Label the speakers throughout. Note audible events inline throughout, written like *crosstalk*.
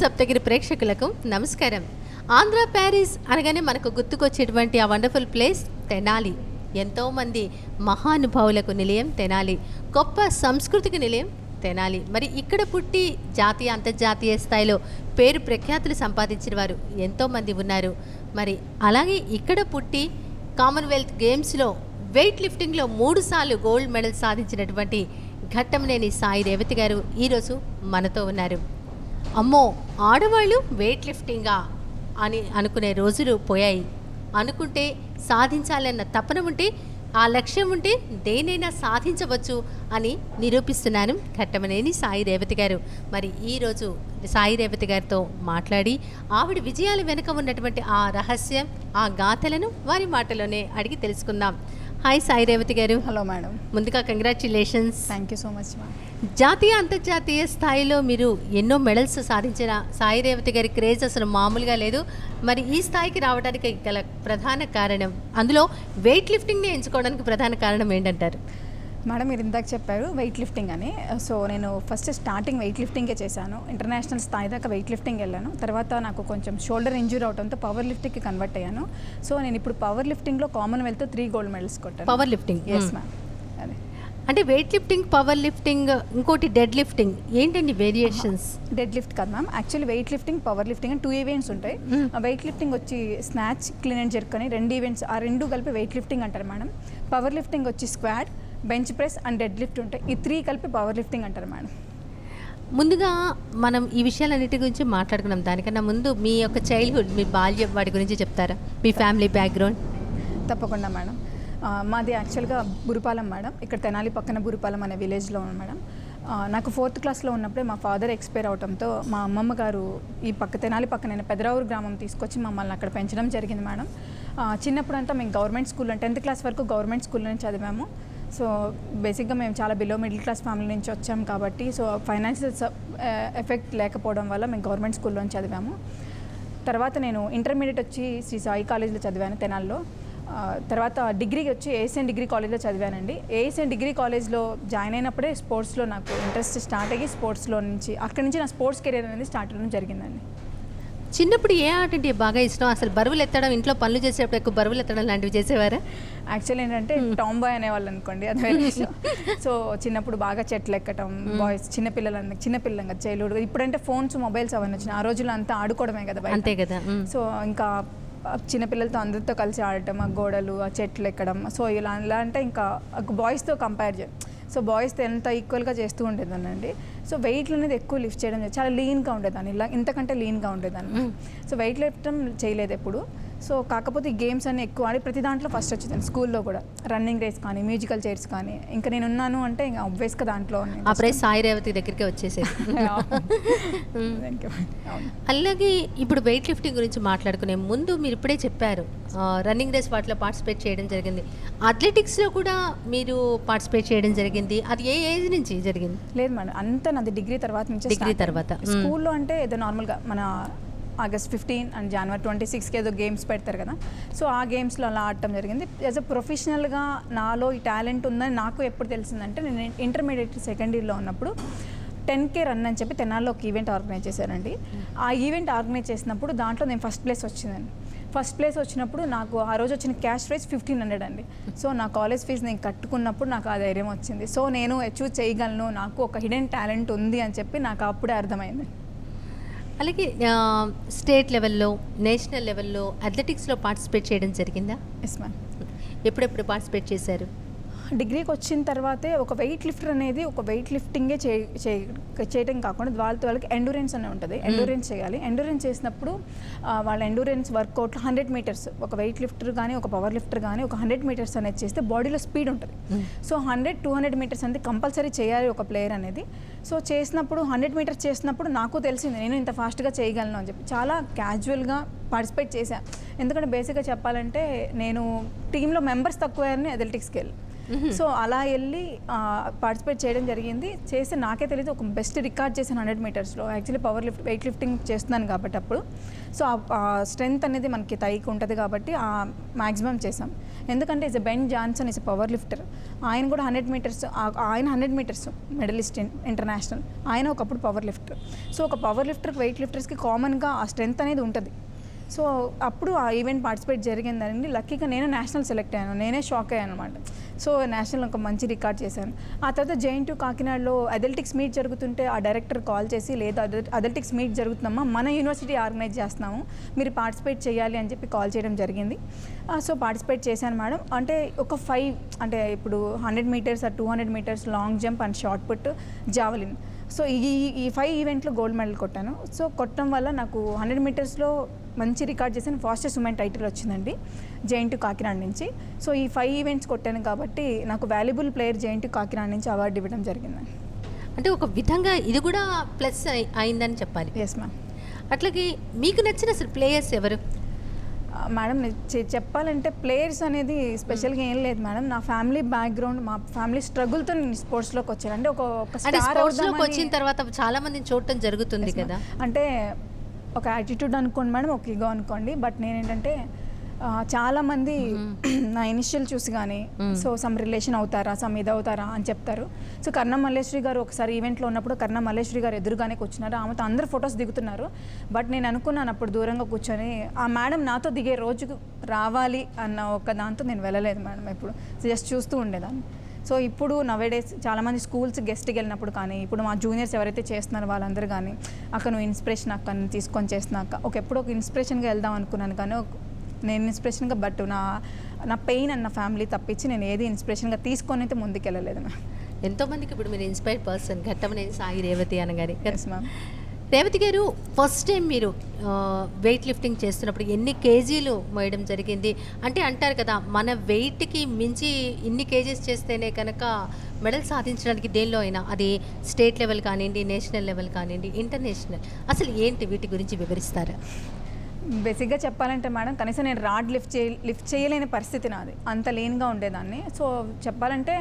Speaker 1: సప్తగిరి ప్రేక్షకులకు నమస్కారం. ఆంధ్ర ప్యారిస్ అనగానే మనకు గుర్తుకొచ్చేటువంటి ఆ వండర్ఫుల్ ప్లేస్ తెనాలి. ఎంతోమంది మహానుభావులకు నిలయం తెనాలి. గొప్ప సంస్కృతికి నిలయం తెనాలి. మరి ఇక్కడ పుట్టి జాతీయ అంతర్జాతీయ స్థాయిలో పేరు ప్రఖ్యాతులు సంపాదించిన వారు ఎంతోమంది ఉన్నారు. మరి అలాగే ఇక్కడ పుట్టి కామన్వెల్త్ గేమ్స్లో వెయిట్ లిఫ్టింగ్లో మూడుసార్లు గోల్డ్ మెడల్ సాధించినటువంటి ఘట్టంనేని సాయి రేవతి గారు ఈరోజు మనతో ఉన్నారు. అమ్మో ఆడవాళ్ళు వెయిట్ లిఫ్టింగా అని అనుకునే రోజులు పోయాయి. అనుకుంటే సాధించాలన్న తపన ఉంటే ఆ లక్ష్యం ఉంటే దేనైనా సాధించవచ్చు అని నిరూపిస్తున్నాను ఘట్టమనేని సాయి రేవతి గారు. మరి ఈరోజు సాయి రేవతి గారితో మాట్లాడి ఆవిడ విజయాల వెనుక ఉన్నటువంటి ఆ రహస్యం ఆ గాథలను వారి మాటలోనే అడిగి తెలుసుకుందాం. హాయ్ సాయి రేవతి గారు
Speaker 2: హలో మేడం
Speaker 1: ముందుగా congratulations
Speaker 2: thank you so much
Speaker 1: జాతీయ అంతర్జాతీయ స్థాయిలో మీరు ఎన్నో మెడల్స్ సాధించిన సాయి రేవతి గారి క్రేజ్ అసలు మామూలుగా లేదు. మరి ఈ స్థాయికి రావడానికి గల ప్రధాన కారణం అందులో వెయిట్ లిఫ్టింగ్ని ఎంచుకోవడానికి ప్రధాన కారణం ఏంటంటారు?
Speaker 2: మేడం మీరు ఇందాక చెప్పారు వెయిట్ లిఫ్టింగ్ అని. సో నేను ఫస్ట్ స్టార్టింగ్ వెయిట్ లిఫ్టింగే చేశాను. ఇంటర్నేషనల్ స్థాయి దాకా వెయిట్ లిఫ్టింగ్ వెళ్ళాను. తర్వాత నాకు కొంచెం షోల్డర్ ఇంజూరీ అవడంతో పవర్ లిఫ్టింగ్కి కన్వర్ట్ అయ్యాను. సో నేను ఇప్పుడు పవర్ లిఫ్టింగ్లో కామన్వెల్త్ త్రీ గోల్డ్ మెడల్స్ కొట్టాను.
Speaker 1: పవర్ లిఫ్టింగ్
Speaker 2: ఎస్ మ్యామ్ అదే.
Speaker 1: అంటే వెయిట్ లిఫ్టింగ్ పవర్ లిఫ్టింగ్ ఇంకోటి డెడ్ లిఫ్టింగ్ ఏంటండి వేరియేషన్స్
Speaker 2: డెడ్ లిఫ్ట్ కాదు ma'am actually weight lifting power lifting అని టూ ఈవెంట్స్ ఉంటాయి. వెయిట్ లిఫ్టింగ్ వచ్చి స్నాచ్ క్లీన్ అండ్ జెర్క్ అని రెండు ఈవెంట్స్ ఆ రెండు కలిపి వెయిట్ లిఫ్టింగ్ అంటారు మేడం. పవర్ లిఫ్టింగ్ వచ్చి squat bench press and dead lift ఉంటాయి. ఈ త్రీ కలిపి పవర్ లిఫ్టింగ్ అంటారు మేడం.
Speaker 1: ముందుగా మనం ఈ విషయాలన్నిటి గురించి మాట్లాడుకున్నాం. దానికన్నా ముందు మీ యొక్క చైల్డ్హుడ్ మీ బాల్యం వాటి గురించి చెప్తారా? మీ ఫ్యామిలీ బ్యాక్గ్రౌండ్
Speaker 2: తప్పకుండా మేడం. మాది యాక్చువల్గా బురుపాలెం మేడం. ఇక్కడ తెనాలి పక్కన బురుపాలెం అనే విలేజ్లో ఉంది మేడం. నాకు ఫోర్త్ క్లాస్లో ఉన్నప్పుడే మా ఫాదర్ ఎక్స్పైర్ అవడంతో మా అమ్మమ్మ గారు ఈ పక్క తెనాలి పక్కన పెదరావూరు గ్రామం తీసుకొచ్చి మమ్మల్ని అక్కడ పెంచడం జరిగింది మేడం. ఆ, చిన్నప్పుడంతా మేము గవర్నమెంట్ స్కూల్లో టెన్త్ క్లాస్ వరకు గవర్నమెంట్ స్కూల్లోనే చదివాము. సో బేసిక్గా మేము చాలా బిలో మిడిల్ క్లాస్ ఫ్యామిలీ నుంచి వచ్చాం కాబట్టి సో ఫైనాన్షియల్ ఎఫెక్ట్ లేకపోవడం వల్ల మేము గవర్నమెంట్ స్కూల్లో చదివాము. తర్వాత నేను ఇంటర్మీడియట్ వచ్చి శ్రీ సాయి కాలేజ్లో చదివాను తెనాల్లో. తర్వాత డిగ్రీకి వచ్చి ఏఎస్ఎన్ డిగ్రీ కాలేజ్లో చదివానండి. ఏఎస్ఎన్ డిగ్రీ కాలేజ్లో జాయిన్ అయినప్పుడే స్పోర్ట్స్లో నాకు ఇంట్రెస్ట్ స్టార్ట్ అయ్యి స్పోర్ట్స్లో నుంచి అక్కడి నుంచి నా స్పోర్ట్స్ కెరీర్ అనేది స్టార్ట్ అవ్వడం జరిగిందండి.
Speaker 1: చిన్నప్పుడు ఏ ఆట అంటే బాగా ఇష్టం? అసలు బరువులు ఎత్తడం ఇంట్లో పనులు చేసేటప్పుడు ఎక్కువ బరువులు ఎత్తడం లాంటివి చేసేవారా?
Speaker 2: యాక్చువల్లీ ఏంటంటే టామ్ బాయ్ అనేవాళ్ళు అనుకోండి అది వేరే విషయం. *laughs* సో చిన్నప్పుడు బాగా చెట్లు ఎక్కటం బాయ్స్ చిన్నపిల్లలు చిన్నపిల్లలు కదా చైల్డ్హుడ్ ఇప్పుడంటే ఫోన్స్ మొబైల్స్ అవన్నీ వచ్చినాయి. ఆ రోజుల్లో అంతా ఆడుకోవడమే కదా.
Speaker 1: అంతే కదా మ్.
Speaker 2: సో ఇంకా చిన్నపిల్లలతో అందరితో కలిసి ఆడటం ఆ గోడలు ఆ చెట్లు ఎక్కడం. సో ఇలా అంటే ఇంకా బాయ్స్తో కంపేర్ చే సో బాయ్స్తో ఎంత ఈక్వల్గా చేస్తూ ఉండేదానండి సో వెయిట్లు అనేది ఎక్కువ లిఫ్ట్ చేయడం. చాలా లీన్గా ఉండేదాన్ని. ఇలా ఇంతకంటే లీన్గా ఉండేదాన్ని. సో వెయిట్ లిఫ్టం చేయలేదు ఎప్పుడు. సో కాకపోతే ఈ గేమ్స్ అన్ని ఎక్కువ ఆడి ప్రతి దాంట్లో ఫస్ట్ వచ్చేదాన్ని స్కూల్లో కూడా. రన్నింగ్ రేస్ కానీ మ్యూజికల్ చైర్స్ కానీ ఇంకా నేను ఉన్నాను అంటే ఇంకా ఆబ్వియస్గా దాంట్లో
Speaker 1: ప్రైజ్ సాయి రేవతి దగ్గరికి వచ్చేసేది. *laughs*
Speaker 2: అవును.
Speaker 1: అలాగే ఇప్పుడు వెయిట్ లిఫ్టింగ్ గురించి మాట్లాడుకునే ముందు మీరు ఇప్పుడే చెప్పారు రన్నింగ్ రేస్ వాటిలో పార్టిసిపేట్ చేయడం జరిగింది. అథ్లెటిక్స్లో కూడా మీరు పార్టిసిపేట్ చేయడం జరిగింది. అది ఏ ఏజ్ నుంచి జరిగింది?
Speaker 2: లేదు మేడం అంతా నాది డిగ్రీ తర్వాత నుంచి
Speaker 1: డిగ్రీ తర్వాత.
Speaker 2: స్కూల్లో అంటే ఏదో నార్మల్గా మన August fifteen and January twenty సిక్స్కి ఏదో గేమ్స్ పెడతారు కదా. సో ఆ గేమ్స్లో అలా ఆడటం జరిగింది. యాజ్ అ ప్రొఫెషనల్గా నాలో ఈ టాలెంట్ ఉందని నాకు ఎప్పుడు తెలిసిందంటే నేను ఇంటర్మీడియట్ సెకండ్ ఇయర్లో ఉన్నప్పుడు టెన్ కే రన్ అని చెప్పి తెనాల్లో ఒక ఈవెంట్ ఆర్గనైజ్ చేశారండి. ఆ ఈవెంట్ ఆర్గనైజ్ చేసినప్పుడు దాంట్లో నేను ఫస్ట్ ప్లేస్ వచ్చిందండి. ఫస్ట్ ప్లేస్ వచ్చినప్పుడు నాకు ఆ రోజు వచ్చిన క్యాష్ ప్రైస్ ఫిఫ్టీన్ హండ్రెడ్ అండి. సో నా కాలేజ్ ఫీజు నేను కట్టుకున్నప్పుడు నాకు ఆ ధైర్యం వచ్చింది. సో నేను అచీవ్ చేయగలను నాకు ఒక హిడెన్ టాలెంట్ ఉంది అని చెప్పి నాకు అప్పుడే అర్థమైంది.
Speaker 1: అలాగే స్టేట్ లెవెల్లో నేషనల్ లెవెల్లో అథ్లెటిక్స్లో పార్టిసిపేట్ చేయడం జరిగిందా?
Speaker 2: ఎస్ మ్యామ్
Speaker 1: ఎప్పుడెప్పుడు పార్టిసిపేట్ చేశారు?
Speaker 2: డిగ్రీకి వచ్చిన తర్వాతే ఒక వెయిట్ లిఫ్టర్ అనేది ఒక వెయిట్ లిఫ్టింగే చే చేయడం కాకుండా వాళ్ళతో వాళ్ళకి ఎండూరెన్స్ అనే ఉంటుంది. ఎండూరెన్స్ చేయాలి. ఎండూరెన్స్ చేసినప్పుడు వాళ్ళ ఎండూరెన్స్ వర్కౌట్లో హండ్రెడ్ మీటర్స్ ఒక వెయిట్ లిఫ్టర్ కానీ ఒక పవర్ లిఫ్టర్ కానీ ఒక హండ్రెడ్ మీటర్స్ అనేది చేస్తే బాడీలో స్పీడ్ ఉంటుంది. So hundred two hundred metres అనేది కంపల్సరీ చేయాలి ఒక ప్లేయర్ అనేది. సో చేసినప్పుడు హండ్రెడ్ మీటర్స్ చేసినప్పుడు నాకు తెలిసింది నేను ఇంత ఫాస్ట్గా చేయగలను అని చెప్పి. చాలా క్యాజువల్గా పార్టిసిపేట్ చేశాను ఎందుకంటే బేసిక్గా చెప్పాలంటే నేను టీంలో మెంబర్స్ తక్కువని అథ్లెటిక్స్కి వెళ్ళి. Mm-hmm. సో అలా వెళ్ళి పార్టిసిపేట్ చేయడం జరిగింది. చేసి నాకే తెలియదు ఒక బెస్ట్ రికార్డ్ చేశాను hundred మీటర్స్లో actually power lift weight lifting చేస్తున్నాను కాబట్టి అప్పుడు. సో ఆ స్ట్రెంగ్త్ అనేది మనకి తైకి ఉంటుంది కాబట్టి ఆ మ్యాక్సిమం చేసాం ఎందుకంటే is Ben Johnson is power lifter ఆయన కూడా హండ్రెడ్ మీటర్స్ ఆయన హండ్రెడ్ మీటర్స్ మెడలిస్ట్ ఇంటర్నేషనల్ ఆయన ఒకప్పుడు పవర్ లిఫ్టర్ సో ఒక పవర్ లిఫ్టర్ వెయిట్ లిఫ్టర్స్కి కామన్గా ఆ స్ట్రెంత్ అనేది ఉంటుంది. సో అప్పుడు ఆ ఈవెంట్ పార్టిసిపేట్ జరిగిందండి. లక్కీగా నేను నేషనల్ సెలెక్ట్ అయ్యాను. నేనే షాక్ అయ్యాను అనమాట సో నేషనల్ ఒక మంచి రికార్డ్ చేశాను. ఆ తర్వాత జైన్ టు కాకినాడలో అథ్లెటిక్స్ మీట్ జరుగుతుంటే ఆ డైరెక్టర్ కాల్ చేసి లేదా అథ్లెటిక్స్ మీట్ జరుగుతుందమ్మా మన యూనివర్సిటీ ఆర్గనైజ్ చేస్తున్నాము. మీరు పార్టిసిపేట్ చేయాలి అని చెప్పి కాల్ చేయడం జరిగింది. సో పార్టిసిపేట్ చేశాను మేడం. అంటే ఒక ఫైవ్ అంటే ఇప్పుడు హండ్రెడ్ మీటర్స్ ఆ two hundred metres long jump and shot put javelin. So ఈ ఈ ఫైవ్ ఈవెంట్లో గోల్డ్ మెడల్ కొట్టాను. సో కొట్టడం వల్ల నాకు హండ్రెడ్ మీటర్స్లో మంచి రికార్డ్ చేసిన ఫాస్టెస్ట్ ఉమెన్ టైటిల్ వచ్చిందండి. జైన్ టు కాకినాడ నుంచి. సో ఈ ఫైవ్ ఈవెంట్స్ కొట్టాను కాబట్టి నాకు valuable player JNTU Kakinada నుంచి అవార్డు ఇవ్వడం జరిగిందండి
Speaker 1: అంటే ఒక విధంగా ఇది కూడా ప్లస్ అయి- అయిందని చెప్పాలి.
Speaker 2: ఎస్ మ్యామ్
Speaker 1: అట్లాగే మీకు నచ్చిన అసలు ప్లేయర్స్ ఎవరు?
Speaker 2: మేడం చెప్పాలంటే ప్లేయర్స్ అనేది స్పెషల్గా ఏం లేదు మేడం నా ఫ్యామిలీ బ్యాక్గ్రౌండ్ మా ఫ్యామిలీ స్ట్రగుల్తో నేను స్పోర్ట్స్లోకి వచ్చాను. అంటే ఒక ఒక
Speaker 1: అంటే
Speaker 2: star
Speaker 1: స్పోర్ట్స్లోకి
Speaker 2: అవుదామని-
Speaker 1: వచ్చిన తర్వాత చాలా మందిని చూడటం జరుగుతుంది. కదా.
Speaker 2: అంటే ఒక యాటిట్యూడ్ అనుకోండి మేడం ఒక ఈగో అనుకోండి. బట్ నేనేంటంటే చాలా మంది నా ఇనిషియల్ చూసి కానీ సో సమ్ రిలేషన్ అవుతారా సమ్ ఇది అవుతారా అని చెప్తారు. సో కర్ణ మల్లేశ్వరి గారు ఒకసారి ఈవెంట్లో ఉన్నప్పుడు కర్ణ మల్లేశ్వరి గారు ఎదురుగానే కూర్చున్నారు. ఆమెతో అందరు ఫొటోస్ దిగుతున్నారు. బట్ నేను అనుకున్నాను అప్పుడు దూరంగా కూర్చొని ఆ మేడం నాతో దిగే రోజుకు రావాలి అన్న ఒక దాంతో నేను వెళ్ళలేదు మేడం ఎప్పుడు. జస్ట్ చూస్తూ ఉండేదాన్ని. సో ఇప్పుడు నవేడేస్ చాలామంది స్కూల్స్ గెస్ట్కి వెళ్ళినప్పుడు కానీ ఇప్పుడు మా జూనియర్స్ ఎవరైతే చేస్తున్నారో వాళ్ళందరూ కానీ అక్కడ నువ్వు ఇన్స్పిరేషన్ అక్కడ తీసుకొని చేస్తున్నాక ఒక ఎప్పుడు ఒక ఇన్స్పిరేషన్గా వెళ్దాం అనుకున్నాను కానీ నేను ఇన్స్పిరేషన్గా బట్ నా నా పెయిన్ అన్న ఫ్యామిలీ తప్పించి నేను ఏది ఇన్స్పిరేషన్గా తీసుకొని అయితే ముందుకు వెళ్ళలేదు మ్యామ్
Speaker 1: ఎంతో మందికి ఇప్పుడు మీరు ఇన్స్పైర్డ్ పర్సన్ ఘట్టమనేని సాయి రేవతి అనగానే.
Speaker 2: Yes ma'am
Speaker 1: Revathi garu first time మీరు వెయిట్ లిఫ్టింగ్ చేస్తున్నప్పుడు ఎన్ని కేజీలు మోయడం జరిగింది? అంటే అంటారు కదా మన వెయిట్కి మించి ఇన్ని కేజీస్ చేస్తేనే కనుక మెడల్ సాధించడానికి దేనిలో అయినా అది స్టేట్ లెవెల్ కానివ్వండి నేషనల్ లెవెల్ కానివ్వండి ఇంటర్నేషనల్ అసలు ఏంటి వీటి గురించి వివరిస్తారా?
Speaker 2: బేసిక్గా చెప్పాలంటే మేడం కనీసం నేను రాడ్ లిఫ్ట్ చేయ లిఫ్ట్ చేయలేని పరిస్థితి నాది. అంత లేన్గా ఉండేదాన్ని. సో చెప్పాలంటే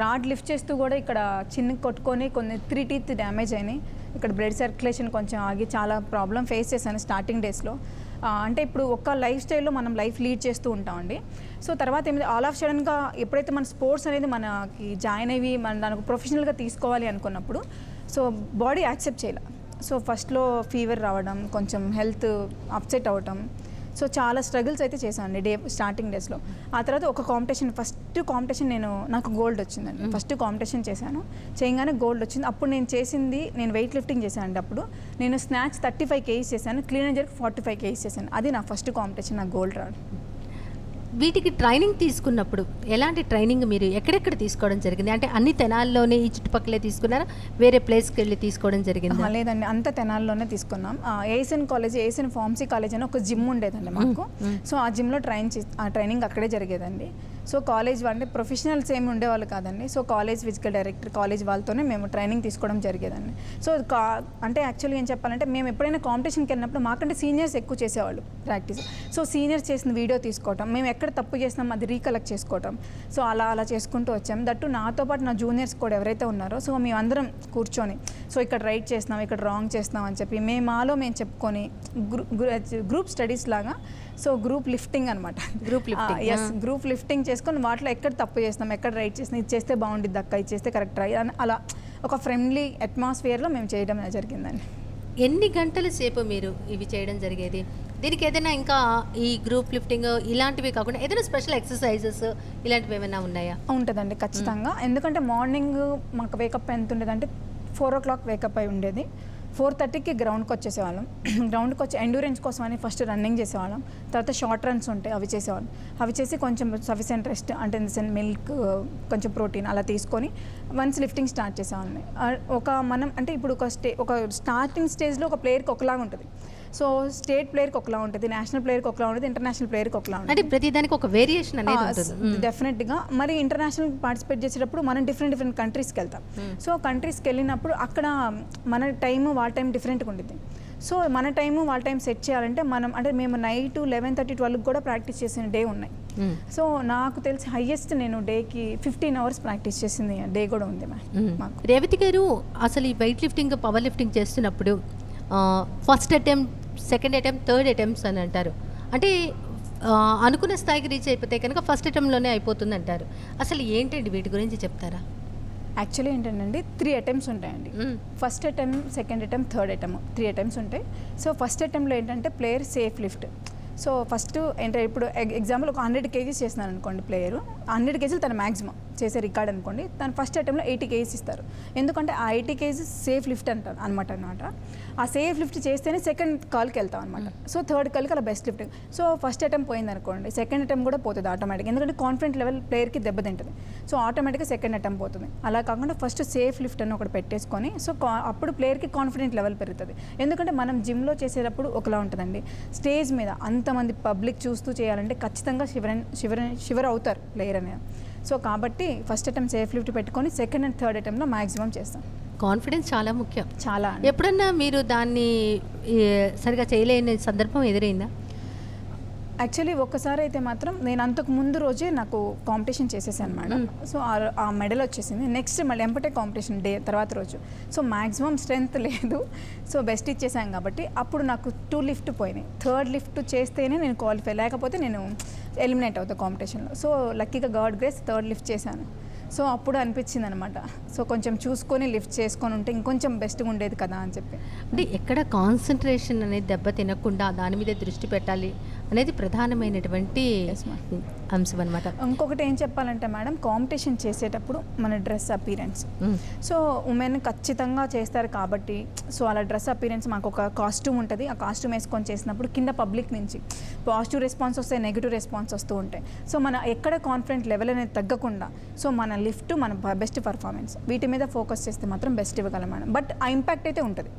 Speaker 2: రాడ్ లిఫ్ట్ చేస్తూ కూడా ఇక్కడ చిన్న కొట్టుకొని కొన్ని త్రీ టీత్ డ్యామేజ్ అయినాయి. ఇక్కడ బ్లడ్ సర్క్యులేషన్ కొంచెం ఆగి చాలా ప్రాబ్లం ఫేస్ చేశాను స్టార్టింగ్ డేస్లో. అంటే ఇప్పుడు ఒక్క లైఫ్ స్టైల్లో మనం లైఫ్ లీడ్ చేస్తూ ఉంటామండి. సో తర్వాత ఏమి ఆల్ ఆఫ్ సడన్గా ఎప్పుడైతే మన స్పోర్ట్స్ అనేది మనకి జాయిన్ అయ్యి మన దానికి ప్రొఫెషనల్గా తీసుకోవాలి అనుకున్నప్పుడు సో బాడీ యాక్సెప్ట్ చేయాలి. సో ఫస్ట్లో ఫీవర్ రావడం కొంచెం హెల్త్ అప్సెట్ అవ్వటం. సో చాలా స్ట్రగుల్స్ అయితే చేశాను డే స్టార్టింగ్ డేస్లో. ఆ తర్వాత ఒక కాంపిటీషన్ ఫస్ట్ కాంపిటీషన్ నేను నాకు గోల్డ్ వచ్చిందండి. ఫస్ట్ కాంపిటీషన్ చేశాను. చేయగానే గోల్డ్ వచ్చింది. అప్పుడు నేను చేసింది నేను వెయిట్ లిఫ్టింగ్ చేశాను అండి అప్పుడు. నేను స్నాచ్ థర్టీ ఫైవ్ కేజీస్ చేశాను clean and jerk forty five kgs చేశాను. అది నా ఫస్ట్ కాంపిటీషన్ నాకు గోల్డ్ రావడం.
Speaker 1: వీటికి ట్రైనింగ్ తీసుకున్నప్పుడు ఎలాంటి ట్రైనింగ్ మీరు ఎక్కడెక్కడ తీసుకోవడం జరిగింది? అంటే అన్ని తెనాల్లోనే ఈ చుట్టుపక్కలే తీసుకున్నారా? వేరే ప్లేస్కి వెళ్ళి తీసుకోవడం జరిగింది?
Speaker 2: లేదండి. అంత తెనాల్లోనే తీసుకున్నాం. ASN college ASN pharmacy college అని ఒక జిమ్ ఉండేదండి మాకు. సో ఆ జిమ్లో ట్రైన్ ట్రైనింగ్ అక్కడే జరిగేదండి. సో కాలేజ్ అంటే ప్రొఫెషనల్స్ ఏమి ఉండేవాళ్ళు కాదండి. So college physical director college వాళ్ళతోనే మేము ట్రైనింగ్ తీసుకోవడం జరిగేదండి. సో కా అంటే యాక్చువల్గా ఏం చెప్పాలంటే మేము ఎప్పుడైనా కాంపిటీషన్కి వెళ్ళినప్పుడు మాకంటే సీనియర్స్ ఎక్కువ చేసేవాళ్ళు ప్రాక్టీస్. సో సీనియర్స్ చేసిన వీడియో తీసుకోవటం మేము ఎక్కడ తప్పు చేసినాం అది రీకలెక్ట్ చేసుకోవటం. సో అలా అలా చేసుకుంటూ వచ్చాం. దట్టు నాతో పాటు నా జూనియర్స్ కూడా ఎవరైతే ఉన్నారో సో మేము అందరం కూర్చొని సో ఇక్కడ రైట్ చేస్తున్నాం ఇక్కడ రాంగ్ చేస్తున్నాం అని చెప్పి మేము మాలో మేము చెప్పుకొని గ్రూప్ స్టడీస్ లాగా సో గ్రూప్ లిఫ్టింగ్ అనమాట
Speaker 1: lifting,
Speaker 2: ఎస్. గ్రూప్ లిఫ్టింగ్ చేసుకొని వాటిలో ఎక్కడ తప్పు చేస్తున్నాం ఎక్కడ రైట్ చేస్తున్నాం ఇది చేస్తే బాగుండిద్ది అక్క ఇది చేస్తే కరెక్ట్ రై అని అలా ఒక ఫ్రెండ్లీ అట్మాస్ఫియర్లో మేము చేయడం జరిగిందండి.
Speaker 1: ఎన్ని గంటల సేపు మీరు ఇవి చేయడం జరిగేది? దీనికి ఏదైనా ఇంకా ఈ గ్రూప్ లిఫ్టింగ్ ఇలాంటివి కాకుండా ఏదైనా స్పెషల్ ఎక్సర్సైజెస్ ఇలాంటివి ఏమైనా ఉన్నాయా?
Speaker 2: ఉంటుందండి ఖచ్చితంగా. ఎందుకంటే మార్నింగ్ మాకు వేకప్ ఎంత ఉండేదంటే ఫోర్ ఓ క్లాక్ వేకప్ అయి ఉండేది. ఫోర్ థర్టీకి గ్రౌండ్కి వచ్చేసేవాళ్ళం. *clears throat* గ్రౌండ్కి వచ్చి ఎండూరెన్స్ కోసం అని ఫస్ట్ రన్నింగ్ చేసేవాళ్ళం. తర్వాత షార్ట్ రన్స్ ఉంటాయి అవి చేసేవాళ్ళం. అవి చేసి కొంచెం సఫిషియెంట్ రెస్ట్ అంటే ఇన్ సెన్ మిల్క్ కొంచెం ప్రోటీన్ అలా తీసుకొని వన్స్ లిఫ్టింగ్ స్టార్ట్ చేసేవాళ్ళని ఒక మనం అంటే ఇప్పుడు ఒక స్టే ఒక స్టార్టింగ్ స్టేజ్లో ఒక ప్లేయర్కి ఒకలాగా ఉంటుంది. సో స్టేట్ ప్లేయర్కి ఒకలా ఉంటుంది నేషనల్ ప్లేయర్కి ఒకలా ఉంటుంది ఇంటర్నేషనల్ ప్లేయర్కి ఒకలా ఉంటుంది.
Speaker 1: అంటే ప్రతి దానికి ఒక వేరియేషన్ అనేది.
Speaker 2: డెఫినెట్గా. మరి ఇంటర్నేషనల్ పార్టిసిపేట్ చేసేటప్పుడు మనం డిఫరెంట్ డిఫరెంట్ కంట్రీస్కి వెళ్తాం. సో కంట్రీస్కి వెళ్ళినప్పుడు అక్కడ మన టైము వాళ్ళ టైం డిఫరెంట్గా ఉంటుంది సో మన టైము వాళ్ళ టైం సెట్ చేయాలంటే మనం అంటే మేము నైట్ లెవెన్ థర్టీ ట్వెల్వ్ కూడా ప్రాక్టీస్ చేసిన డే ఉన్నాయి. సో నాకు తెలిసి హయ్యెస్ట్ నేను డేకి ఫిఫ్టీన్ అవర్స్ ప్రాక్టీస్ చేసింది డే కూడా ఉంది మ్యామ్
Speaker 1: రేవతి గారు అసలు ఈ వెయిట్ లిఫ్టింగ్ పవర్ లిఫ్టింగ్ చేస్తున్నప్పుడు first attempt second attempt third attempts అని అంటారు. అంటే అనుకున్న స్థాయికి రీచ్ అయిపోతే కనుక ఫస్ట్ అటెంప్ట్లోనే అయిపోతుంది అంటారు. అసలు ఏంటండి వీటి గురించి చెప్తారా?
Speaker 2: యాక్చువల్లీ ఏంటంటే త్రీ అటెంప్ట్స్ ఉంటాయండి. First attempt second attempt third attempt three attempts ఉంటాయి. సో ఫస్ట్ అటెంప్ట్లో ఏంటంటే player safe lift so first ఏంటంటే ఇప్పుడు ఎగ్జాంపుల్ ఒక హండ్రెడ్ కేజీస్ చేస్తున్నాను అనుకోండి ప్లేయర్ హండ్రెడ్ కేజీలు తన మ్యాక్సిమం చేసే రికార్డ్ అనుకోండి. తను ఫస్ట్ అటెంప్ట్లో ఎయిటీ కేజీస్ ఇస్తారు. ఎందుకంటే ఆ ఎయిటీ కేజీస్ సేఫ్ లిఫ్ట్ అంటారు అనమాట అనమాట ఆ సేఫ్ లిఫ్ట్ చేస్తేనే సెకండ్ కాల్కి వెళ్తాం అనమాట సో థర్డ్ కాల్కి అలా best lift so first attempt పోయింది అనుకోండి సెకండ్ అటెంప్ట్ కూడా పోతుంది ఆటోమేటిక్ ఎందుకంటే కాన్ఫిడెంట్ లెవెల్ ప్లేయర్కి దెబ్బతింటుంది సో ఆటోమేటిక్గా సెకండ్ అటెంప్ట్ పోతుంది. అలా కాకుండా ఫస్ట్ సేఫ్ లిఫ్ట్ అని ఒకటి పెట్టేసుకొని సో అప్పుడు ప్లేయర్కి కాన్ఫిడెంట్ లెవెల్ పెరుగుతుంది. ఎందుకంటే మనం జిమ్లో చేసేటప్పుడు ఒకలా ఉంటుందండి. స్టేజ్ మీద అంతమంది పబ్లిక్ చూస్తూ చేయాలంటే ఖచ్చితంగా శివర్ శివర్ శివర్ అవుతారు ప్లేయర్ అనేది. సో కాబట్టి ఫస్ట్ అటెంప్ట్ సేఫ్ లిఫ్ట్ పెట్టుకొని సెకండ్ అండ్ థర్డ్ అటెంప్ట్లో మాక్సిమం చేస్తాం.
Speaker 1: కాన్ఫిడెన్స్ చాలా ముఖ్యం.
Speaker 2: చాలా
Speaker 1: ఎప్పుడన్నా మీరు దాన్ని సరిగా చేయలేని సందర్భం ఎదురైందా?
Speaker 2: యాక్చువల్లీ ఒక్కసారి అయితే మాత్రం నేను అంతకు ముందు రోజే నాకు కాంపిటీషన్ చేసేసాను మేడం. సో ఆ- ఆ మెడల్ వచ్చేసింది. నెక్స్ట్ మళ్ళీ ఎంపటే కాంపిటీషన్ డే తర్వాత రోజు. సో మ్యాక్సిమం స్ట్రెంగ్త్ లేదు. సో బెస్ట్ ఇచ్చేసాను కాబట్టి అప్పుడు నాకు టూ లిఫ్ట్ పోయినాయి. థర్డ్ లిఫ్ట్ చేస్తేనే నేను క్వాలిఫై. లేకపోతే నేను ఎలిమినేట్ అవుతాను కాంపిటీషన్లో. సో లక్కీగా గాడ్ గ్రేస్ థర్డ్ లిఫ్ట్ చేశాను. సో అప్పుడు అనిపించింది అనమాట సో కొంచెం చూసుకొని లిఫ్ట్ చేసుకొని ఉంటే ఇంకొంచెం బెస్ట్గా ఉండేది కదా అని చెప్పి.
Speaker 1: అంటే ఎక్కడ కాన్సన్ట్రేషన్ అనేది దెబ్బ తినకుండా దాని మీద దృష్టి పెట్టాలి. అనేది ప్రధానమైనటువంటి. అంశం అనమాట
Speaker 2: ఇంకొకటి ఏం చెప్పాలంటే మేడం కాంపిటీషన్ చేసేటప్పుడు మన డ్రెస్ అపీరెన్స్ సో ఉమెన్ ఖచ్చితంగా చేస్తారు కాబట్టి సో అలా డ్రెస్ అపీరెన్స్ మాకు ఒక కాస్ట్యూమ్ ఉంటుంది. ఆ కాస్ట్యూమ్ వేసుకొని చేసినప్పుడు కింద పబ్లిక్ నుంచి పాజిటివ్ రెస్పాన్స్ వస్తాయి నెగిటివ్ రెస్పాన్స్ వస్తూ ఉంటాయి. సో మన ఎక్కడ కాన్ఫిడెంట్ లెవెల్ అనేది తగ్గకుండా సో మన లిఫ్ట్ మన బెస్ట్ పర్ఫార్మెన్స్ వీటి మీద ఫోకస్ చేస్తే మాత్రం బెస్ట్ ఇవ్వగలం మేడం. బట్ ఆ ఇంపాక్ట్ అయితే ఉంటుంది.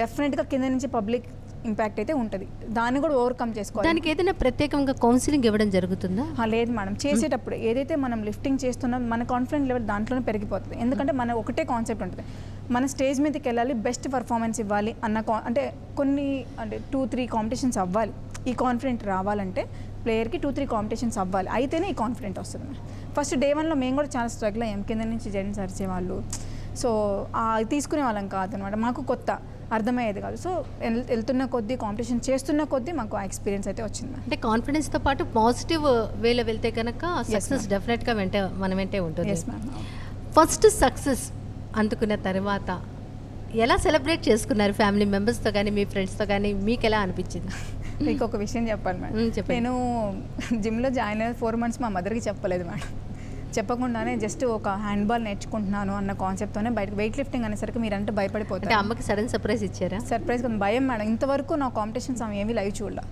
Speaker 2: డెఫినెట్గా కింద నుంచి పబ్లిక్ ఇంపాక్ట్ అయితే ఉంటుంది. దాన్ని కూడా ఓవర్కమ్ చేసుకోవాలి.
Speaker 1: దానికి ఏదైనా ప్రత్యేకంగా కౌన్సిలింగ్ ఇవ్వడం జరుగుతుందా?
Speaker 2: లేదు మేడం. చేసేటప్పుడు ఏదైతే మనం లిఫ్టింగ్ చేస్తున్నాం మన కాన్ఫిడెంట్ లెవెల్ దాంట్లోనే పెరిగిపోతుంది. ఎందుకంటే మన ఒకటే కాన్సెప్ట్ ఉంటుంది. మన స్టేజ్ మీదకి వెళ్ళాలి బెస్ట్ పర్ఫార్మెన్స్ ఇవ్వాలి అన్న కా- అంటే కొన్ని అంటే టూ త్రీ కాంపిటీషన్స్ అవ్వాలి. ఈ కాన్ఫిడెంట్ రావాలంటే ప్లేయర్కి టూ త్రీ కాంపిటీషన్స్ అవ్వాలి. అయితేనే ఈ కాన్ఫిడెంట్ వస్తుంది ఫస్ట్ డే వన్లో మేము కూడా చాలా స్ట్రగుల్ అయ్యాం. కింద నుంచి జెంట్స్ అరిచేవాళ్ళు. సో తీసుకునే వాళ్ళం కాదనమాట. మాకు కొత్త. అర్థమయ్యేది కాదు. సో వెళ్తున్న కొద్దీ కాంపిటీషన్ చేస్తున్న కొద్దీ మాకు ఆ ఎక్స్పీరియన్స్ అయితే వచ్చింది
Speaker 1: అంటే కాన్ఫిడెన్స్తో పాటు పాజిటివ్ వేలో వెళ్తే కనుక సక్సెస్ డెఫినెట్గా వెంట మన వెంటే ఉంటుంది. ఫస్ట్ సక్సెస్ అందుకున్న తర్వాత ఎలా సెలబ్రేట్ చేసుకున్నారు ఫ్యామిలీ మెంబర్స్తో కానీ మీ ఫ్రెండ్స్తో కానీ మీకు ఎలా అనిపించింది?
Speaker 2: మీకు ఒక విషయం చెప్పాలి మేడం. నేను జిమ్లో జాయిన్ అయిన ఫోర్ మంత్స్ మా మదర్కి చెప్పలేదు మేడం చెప్పకుండానే జస్ట్ ఒక హ్యాండ్ బాల్ నేర్చుకుంటున్నాను అన్న కాన్సెప్ట్తోనే బయట వెయిట్ లిఫ్టింగ్ అనేసరికి మీరంటే
Speaker 1: అంటే
Speaker 2: భయపడిపోతారు
Speaker 1: అమ్మకి సడన్ సర్ప్రైజ్ ఇచ్చారా?
Speaker 2: సర్ప్రైజ్ భయం మేడం. ఇంతవరకు నా కాంపిటీషన్స్ ఆమె ఏమీ లైవ్ చూడాల.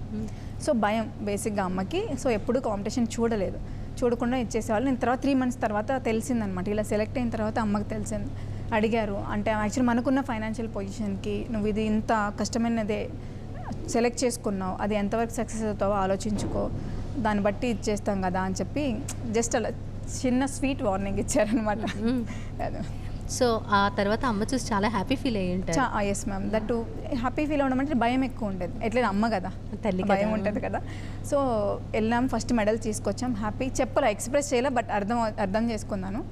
Speaker 2: సో భయం బేసిక్గా అమ్మకి. సో ఎప్పుడు కాంపిటీషన్ చూడలేదు. చూడకుండా ఇచ్చేసేవాళ్ళు. నేను తర్వాత త్రీ మంత్స్ తర్వాత తెలిసిందనమాట ఇలా సెలెక్ట్ అయిన తర్వాత అమ్మకి తెలిసింది. అడిగారు. అంటే యాక్చువల్ మనకున్న ఫైనాన్షియల్ పొజిషన్కి నువ్వు ఇది ఇంత కష్టమైనదే సెలెక్ట్ చేసుకున్నావు. అది ఎంతవరకు సక్సెస్ అవుతావో ఆలోచించుకో. దాన్ని బట్టి ఇచ్చేస్తాం కదా అని చెప్పి జస్ట్ అలా చిన్న స్వీట్ వార్నింగ్ ఇచ్చారనమాట
Speaker 1: సో ఆ తర్వాత అమ్మ చూసి చాలా హ్యాపీ ఫీల్ అయ్యి ఉంటారు.
Speaker 2: Yes ma'am that happy feel అవ్వడం అంటే భయం ఎక్కువ ఉంటుంది ఎట్లయినా అమ్మ కదా.
Speaker 1: తల్లి
Speaker 2: భయం. ఉంటుంది కదా. సో వెళ్ళాం ఫస్ట్ మెడల్ తీసుకొచ్చాం. హ్యాపీ. చెప్పాలి ఎక్స్ప్రెస్ చేయలే బట్ అర్థం అర్థం చేసుకున్నాను.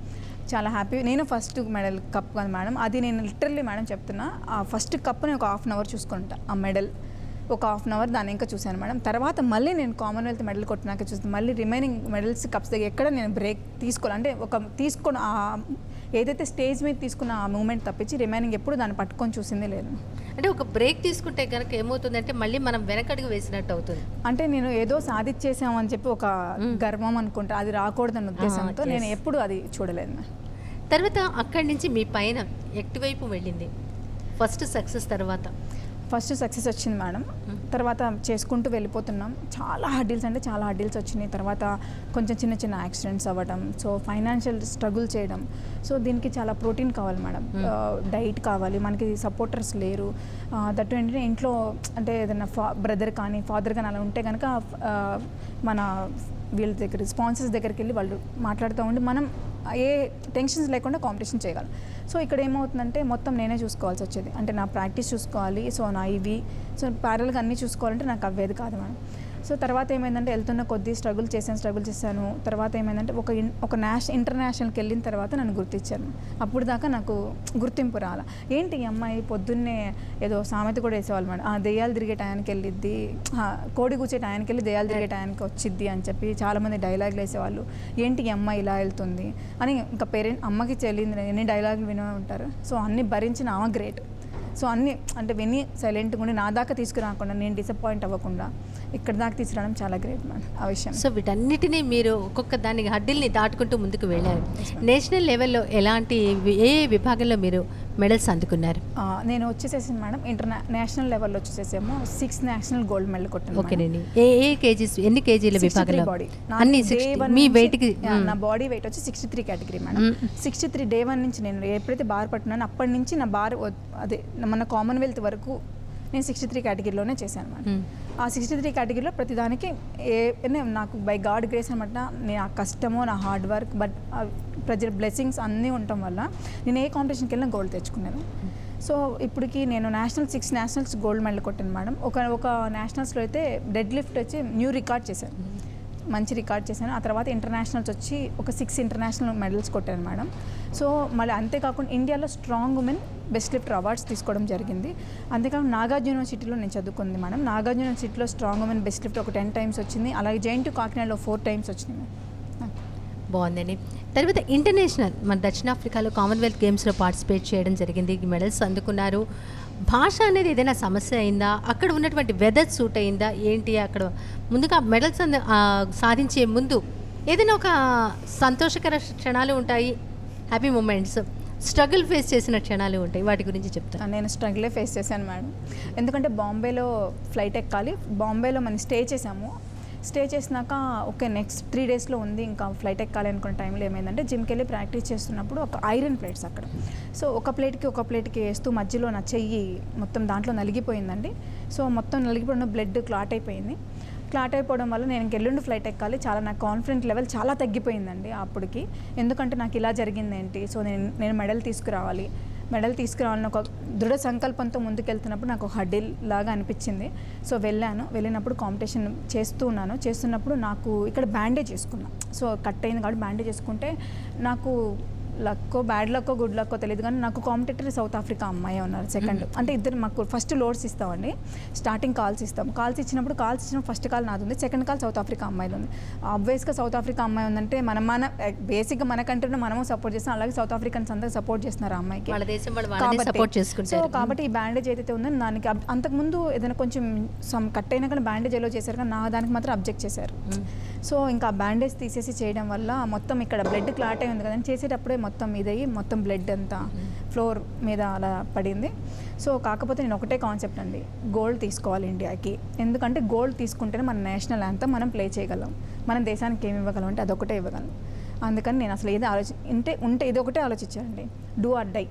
Speaker 2: చాలా హ్యాపీ. నేను ఫస్ట్ మెడల్ కప్ కదా మేడం. అది నేను లిటరల్లీ మేడం చెప్తున్నా. ఆ ఫస్ట్ కప్ నేను ఒక హాఫ్ అన్ అవర్ చూసుకుంటా ఆ మెడల్. ఒక హాఫ్ అన్ అవర్ దాని ఇంకా చూశాను మేడం. తర్వాత మళ్ళీ నేను కామన్వెల్త్ మెడల్ కొట్టినాక చూస్తాను మళ్ళీ రిమైనింగ్ మెడల్స్ కప్స్ దగ్గర ఎక్కడ నేను బ్రేక్ తీసుకోవాలి అంటే ఒక తీసుకొని ఆ ఏదైతే స్టేజ్ మీద తీసుకున్న ఆ మూమెంట్ తప్పించి రిమైనింగ్ ఎప్పుడు దాన్ని పట్టుకొని చూసిందే లేదు.
Speaker 1: అంటే ఒక బ్రేక్ తీసుకుంటే కనుక ఏమవుతుందంటే మళ్ళీ మనం వెనకడుగు వేసినట్టు అవుతుంది.
Speaker 2: అంటే నేను ఏదో సాధించేసామని చెప్పి ఒక గర్వం అనుకుంటా అది రాకూడదన్న ఉద్దేశంతో. నేను ఎప్పుడు అది చూడలేదు.
Speaker 1: తర్వాత అక్కడి నుంచి మీ పైన ఎటువైపు వెళ్ళింది? ఫస్ట్ సక్సెస్ తర్వాత.
Speaker 2: ఫస్ట్ సక్సెస్ వచ్చింది మేడం. తర్వాత చేసుకుంటూ వెళ్ళిపోతున్నాం. చాలా హడ్డీల్స్ అంటే చాలా హడ్డీల్స్ వచ్చినాయి. తర్వాత కొంచెం చిన్న చిన్న యాక్సిడెంట్స్ అవ్వడం సో ఫైనాన్షియల్ స్ట్రగుల్ చేయడం. సో దీనికి చాలా ప్రోటీన్ కావాలి మేడం. డైట్ కావాలి. మనకి సపోర్టర్స్ లేరు. దట్టు ఏంటంటే ఇంట్లో అంటే ఏదైనా ఫా బ్రదర్ కానీ ఫాదర్ కానీ అలా ఉంటే కనుక మన వీళ్ళ దగ్గర స్పాన్సర్స్ దగ్గరికి వెళ్ళి వాళ్ళు మాట్లాడుతూ ఉండి మనం ఏ టెన్షన్స్ లేకుండా కాంపిటీషన్ చేయగలం సో ఇక్కడ ఏమవుతుందంటే మొత్తం నేనే చూసుకోవాల్సి వచ్చేది. అంటే నా ప్రాక్టీస్ చూసుకోవాలి. సో నా ఇవి. సో ప్యారల్గా అన్నీ చూసుకోవాలంటే నాకు అవ్వేది కాదు మేడం. సో తర్వాత ఏమైందంటే వెళ్తున్న కొద్దీ స్ట్రగుల్ చేశాను స్ట్రగుల్ చేశాను. తర్వాత ఏమైందంటే ఒక ఇన్- ఒక నేషనల్ ఇంటర్నేషనల్కి వెళ్ళిన తర్వాత నన్ను గుర్తించాను అప్పుడు దాకా నాకు గుర్తింపు రాల. ఏంటి ఈ అమ్మాయి పొద్దున్నే ఏదో సామెత కూడా వేసేవాళ్ళు మేడం. ఆ దెయ్యాలు తిరిగే టయానికి వెళ్ళిద్ది. కోడి కూర్చే టయానికి వెళ్ళి దెయ్యాలు తిరిగే టయానికి వచ్చిద్ది అని చెప్పి చాలామంది డైలాగులు వేసేవాళ్ళు. ఏంటి ఈ అమ్మాయి ఇలా వెళ్తుంది? అని ఇంకా పేరెంట్ అమ్మకి చెల్లింది ఎన్ని డైలాగులు వినే ఉంటారు. సో అన్ని భరించిన ఆమె గ్రేట్ సో అన్నీ అంటే విని సైలెంట్గా ఉండి నా దాకా తీసుకురాకుండా నేను డిసప్పాయింట్ అవ్వకుండా ఇక్కడ దాకా తీసుకురావడం చాలా గ్రేట్ ఆ విషయం.
Speaker 1: సో వీటన్నిటినీ మీరు ఒక్కొక్క దాని హడ్డిల్ని దాటుకుంటూ ముందుకు వెళ్ళారు. నేషనల్ లెవెల్లో ఎలాంటి ఏ విభాగంలో మీరు మెడల్స్ అందుకున్నారు?
Speaker 2: నేను వచ్చేసేసి మేడం ఇంటర్నా నేషనల్ లెవెల్లో వచ్చేసేమో సిక్స్ నేషనల్ గోల్డ్ మెడల్ కొట్టాను
Speaker 1: ఓకేనండి ఏ ఏ కేజీస్ ఎన్ని కేజీల విభాగంలో?
Speaker 2: బాడీ
Speaker 1: అన్ని 60 మీ వెయిట్కి
Speaker 2: నా బాడీ వెయిట్ వచ్చి sixty three category madam. Sixty three day one నుంచి నేను ఎప్పుడైతే బార్ పట్టున్నానో అప్పటి నుంచి నా బార్ అదే మన కామన్వెల్త్ వరకు నేను సిక్స్టీ త్రీ కేటగిరీలోనే చేశాను మేడం. ఆ సిక్స్టీ త్రీ కేటగిరీలో ప్రతిదానికి ఏ నాకు బై గాడ్ గ్రేస్ అనమాట నేను ఆ కష్టము నా హార్డ్ వర్క్ బట్ ప్రజల బ్లెస్సింగ్స్ అన్నీ ఉండటం వల్ల నేను ఏ కాంపిటీషన్కి వెళ్ళినా గోల్డ్ తెచ్చుకున్నాను. సో ఇప్పటికి నేను national six nationals gold medal కొట్టాను మేడం. ఒక ఒక నేషనల్స్లో అయితే డెడ్ లిఫ్ట్ వచ్చి న్యూ రికార్డ్ చేశాను. మంచి రికార్డ్ చేశాను. ఆ తర్వాత ఇంటర్నేషనల్స్ వచ్చి ఒక సిక్స్ ఇంటర్నేషనల్ మెడల్స్ కొట్టాను మేడం. సో మళ్ళీ అంతేకాకుండా ఇండియాలో strong women best lifter awards తీసుకోవడం జరిగింది. అంతేకాకుండా నాగార్జున యూనివర్సిటీలో నేను చదువుకుంది మేడం. నాగార్జున యూనివర్సిటీలో స్ట్రాంగ్ ఉమెన్ బెస్ట్ లిఫ్ట్ ఒక టెన్ టైమ్స్ వచ్చింది. అలాగే జైంట్ కాకినాడలో ఫోర్ టైమ్స్ వచ్చింది మేడం.
Speaker 1: బాగుందండి. తర్వాత ఇంటర్నేషనల్ మన దక్షిణాఫ్రికాలో కామన్వెల్త్ గేమ్స్లో పార్టిసిపేట్ చేయడం జరిగింది. మెడల్స్ అందుకున్నారు. భాష అనేది ఏదైనా సమస్య అయిందా? అక్కడ ఉన్నటువంటి వెదర్ సూట్ అయిందా? ఏంటి? అక్కడ ముందుగా మెడల్స్ అంద సాధించే ముందు ఏదైనా ఒక సంతోషకర క్షణాలు ఉంటాయి. హ్యాపీ మూమెంట్స్ స్ట్రగుల్ ఫేస్ చేసిన క్షణాలు ఉంటాయి. వాటి గురించి చెప్తాను
Speaker 2: నేను స్ట్రగులే ఫేస్ చేశాను మేడం ఎందుకంటే బాంబేలో ఫ్లైట్ ఎక్కాలి. బాంబేలో మనం స్టే చేసాము స్టే చేసినాక ఓకే నెక్స్ట్ త్రీ డేస్లో ఉంది ఇంకా ఫ్లైట్ ఎక్కాలి అనుకున్న టైంలో ఏమైందంటే జిమ్కి వెళ్ళి ప్రాక్టీస్ చేస్తున్నప్పుడు ఒక ఐరన్ ప్లేట్స్ అక్కడ. సో ఒక ప్లేట్కి ఒక ప్లేట్కి వేస్తూ మధ్యలో నా చెయ్యి మొత్తం దాంట్లో నలిగిపోయిందండి. సో మొత్తం నలిగిపోయిన బ్లడ్ క్లాట్ అయిపోయింది. క్లాట్ అయిపోవడం వల్ల నేను ఎల్లుండి ఫ్లైట్ ఎక్కాలి. చాలా నా కాన్ఫిడెంట్ లెవెల్ చాలా తగ్గిపోయిందండి అప్పటికి. ఎందుకంటే నాకు ఇలా జరిగింది ఏంటి సో నేను నేను మెడల్ తీసుకురావాలి. మెడల్ తీసుకురావాలని ఒక దృఢ సంకల్పంతో ముందుకెళ్తున్నప్పుడు నాకు ఒక హడ్డిల్ లాగా అనిపించింది. సో వెళ్ళాను. వెళ్ళినప్పుడు కాంపిటీషన్ చేస్తూ ఉన్నాను. చేస్తున్నప్పుడు నాకు ఇక్కడ బ్యాండేజ్ చేసుకున్నాను సో కట్ అయింది కాబట్టి బ్యాండేజ్ చేసుకుంటే నాకు లక్కో బ్యాడ్ లక్కో గుడ్ లక్కో తెలియదు కానీ నాకు కాంపిటేటర్ సౌత్ ఆఫ్రికా అమ్మాయి ఉన్నారు సెకండ్ అంటే ఇద్దరు మాకు ఫస్ట్ లోడ్స్ ఇస్తామండి. స్టార్టింగ్ కాల్స్ ఇస్తాం కాల్స్ ఇచ్చినప్పుడు కాల్స్ ఇచ్చినప్పుడు ఫస్ట్ కాల్ నాది ఉంది. సెకండ్ కాల్ సౌత్ ఆఫ్రికా అమ్మాయిది ఉంది. ఆబ్వియస్గా సౌత్ ఆఫ్రికా అమ్మాయి ఉందంటే మన మన బేసిక్గా మన కంట్రీలో మనము సపోర్ట్ చేస్తాం. అలాగే సౌత్ ఆఫ్రికన్స్ అందరూ సపోర్ట్ చేస్తున్నారు ఆ అమ్మాయికి. కాబట్టి- సో కాబట్టి ఈ బ్యాండేజ్ ఏదైతే ఉందో దానికి అంతకుముందు ఏదైనా కొంచెం సమ్ కట్ అయినా కానీ బ్యాండేజ్ ఎలా చేశారు కానీ నా దానికి మాత్రం అబ్జెక్ట్ చేశారు. సో ఇంకా బ్యాండేజ్ తీసేసి చేయడం వల్ల మొత్తం ఇక్కడ బ్లడ్ క్లాట్ అయి ఉంది కదండి. చేసేటప్పుడే మొత్తం ఇదయ్యి మొత్తం బ్లడ్ అంతా ఫ్లోర్ మీద అలా పడింది. సో కాకపోతే నేను ఒకటే కాన్సెప్ట్ అండి. గోల్డ్ తీసుకోవాలి ఇండియాకి. ఎందుకంటే గోల్డ్ తీసుకుంటేనే మన నేషనల్ యాంతా మనం ప్లే చేయగలం. మన దేశానికి ఏమి ఇవ్వగలం అంటే అదొకటే ఇవ్వగలం అందుకని నేను అసలు ఏది ఆలోచి ఉంటే ఉంటే ఇది ఒకటే ఆలోచించానండి. Do or die.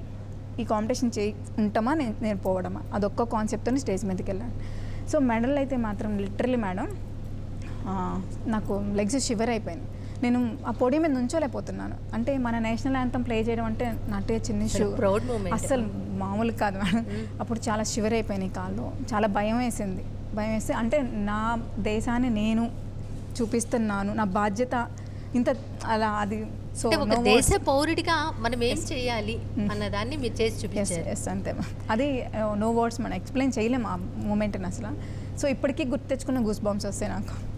Speaker 2: ఈ కాంపిటీషన్ చేయి ఉంటామా? నేను నేను పోవడమా? అదొక్క కాన్సెప్ట్తో స్టేజ్ మీదకి వెళ్ళాను. సో మెడల్ అయితే మాత్రం లిటరలీ మేడం నాకు లెగ్స్ షివర్ అయిపోయింది నేను ఆ పొడి మీద నుంచోలేకపోతున్నాను. అంటే మన నేషనల్ యాంథమ్ ప్లే చేయడం అంటే నాటే చిన్న
Speaker 1: ప్రౌడ్ మూమెంట్
Speaker 2: అస్సలు మామూలు కాదు మేడం. అప్పుడు చాలా షివర్ అయిపోయినాయి కాళ్ళు. చాలా భయం వేసింది. భయం వేస్తే అంటే నా దేశాన్ని నేను చూపిస్తున్నాను. నా బాధ్యత ఇంత అలా అది సో
Speaker 1: ఒక దేశ పౌరుడిగా మనం ఏం చేయాలి అన్న దాన్ని మీరు చేసి చూపించారు.
Speaker 2: ఎస్ అంతే. అది నో వర్డ్స్ మనం ఎక్స్ప్లెయిన్ చేయలేము ఆ మూమెంట్ని అసలు. సో ఇప్పటికీ గుర్తు తెచ్చుకున్న గూస్ బాంబ్స్ వస్తాయి నాకు.